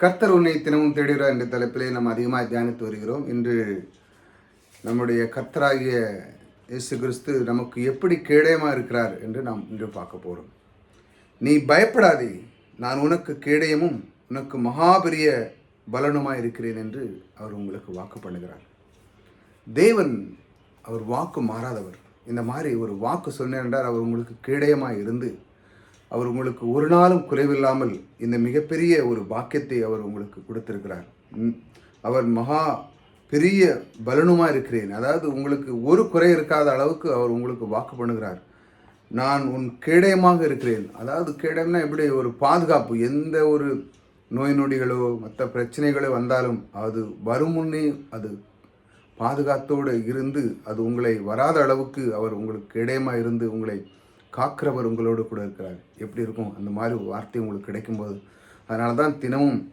கர்த்தர் உன்னை தினமும் தேடுகிறார் என்ற தலைப்பிலே நாம் அதிகமாக தியானித்து வருகிறோம். இன்று நம்முடைய கர்த்தராகிய இயேசு கிறிஸ்து நமக்கு எப்படி கேடயமாக இருக்கிறார் என்று நாம் இன்று பார்க்க போகிறோம் நீ பயப்படாதே நான் உனக்கு கேடயமும் உனக்கு மகாபெரிய பலனுமாய் இருக்கிறேன் என்று அவர் உங்களுக்கு வாக்கு பண்ணுகிறார். தேவன் அவர் வாக்கு மாறாதவர். இந்த மாதிரி ஒரு வாக்கு சொன்னார் என்றால் அவர் உங்களுக்கு கேடயமாக இருந்து அவர் உங்களுக்கு ஒரு நாளும் குறைவில்லாமல் இந்த மிகப்பெரிய ஒரு பாக்கியத்தை அவர் உங்களுக்கு கொடுத்திருக்கிறார். ம், அவர் மகா பெரிய பலனுமாக இருக்கிறேன். அதாவது உங்களுக்கு ஒரு குறை இருக்காத அளவுக்கு அவர் உங்களுக்கு வாக்கு பண்ணுகிறார். நான் உன் கேடயமாக இருக்கிறேன். அதாவது கேடயம்னா எப்படி? ஒரு பாதுகாப்பு. எந்த ஒரு நோய் நொடிகளோ மற்ற பிரச்சனைகளோ வந்தாலும் அது வரும் முன்னே அது பாதுகாத்தோடு இருந்து அது உங்களை வராத அளவுக்கு அவர் உங்களுக்கு இடையமாக இருந்து உங்களை காக்கிறவர் உங்களோடு கூட இருக்கிறார். எப்படி இருக்கும்? அந்த மாதிரி ஒரு வார்த்தை உங்களுக்கு கிடைக்கும்போது. அதனால தான் தினமும்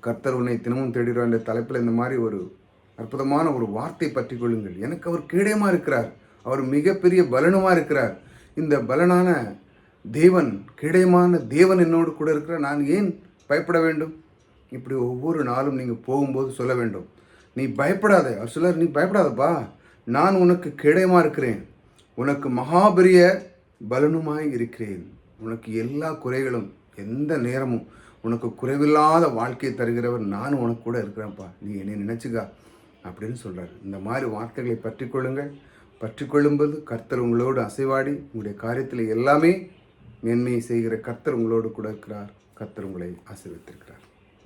கர்த்தர் உன்னை தினமும் தேடுகிறார் என்ற தலைப்பில் இந்த மாதிரி ஒரு அற்புதமான ஒரு வார்த்தை பற்றி கொள்ளுங்கள். எனக்கு அவர் கேடயமாக இருக்கிறார். அவர் மிகப்பெரிய பலனுமாக இருக்கிறார். இந்த பலனான தேவன் கேடயமான தேவன் என்னோடு கூட இருக்கிறார். நான் ஏன் பயப்பட வேண்டும்? இப்படி ஒவ்வொரு நாளும் நீங்கள் போகும்போது சொல்ல வேண்டும். நீ பயப்படாத. அவர் நீ பயப்படாதப்பா. நான் உனக்கு கேடயமாக இருக்கிறேன். உனக்கு மகாபெரிய பலனுமாய் இருக்கிறேன். உனக்கு எல்லா குறைகளும் எந்த நேரமும் உனக்கு குறைவில்லாத வாழ்க்கையை தருகிறவர் நானும் உனக்கு கூட இருக்கிறேன்ப்பா. நீ என்னை நினச்சிக்கா? அப்படின்னு சொல்கிறார் இந்த மாதிரி வார்த்தைகளை பற்றி கொள்ளுங்கள். பற்றி கொள்ளும்போது கர்த்தர் உங்களோடு அசைவாடி உங்களுடைய காரியத்தில் எல்லாமே மேன்மையை செய்கிற கர்த்தர் உங்களோடு கூட இருக்கிறார். கர்த்தர் உங்களை ஆசீர்வதித்திருக்கிறார்.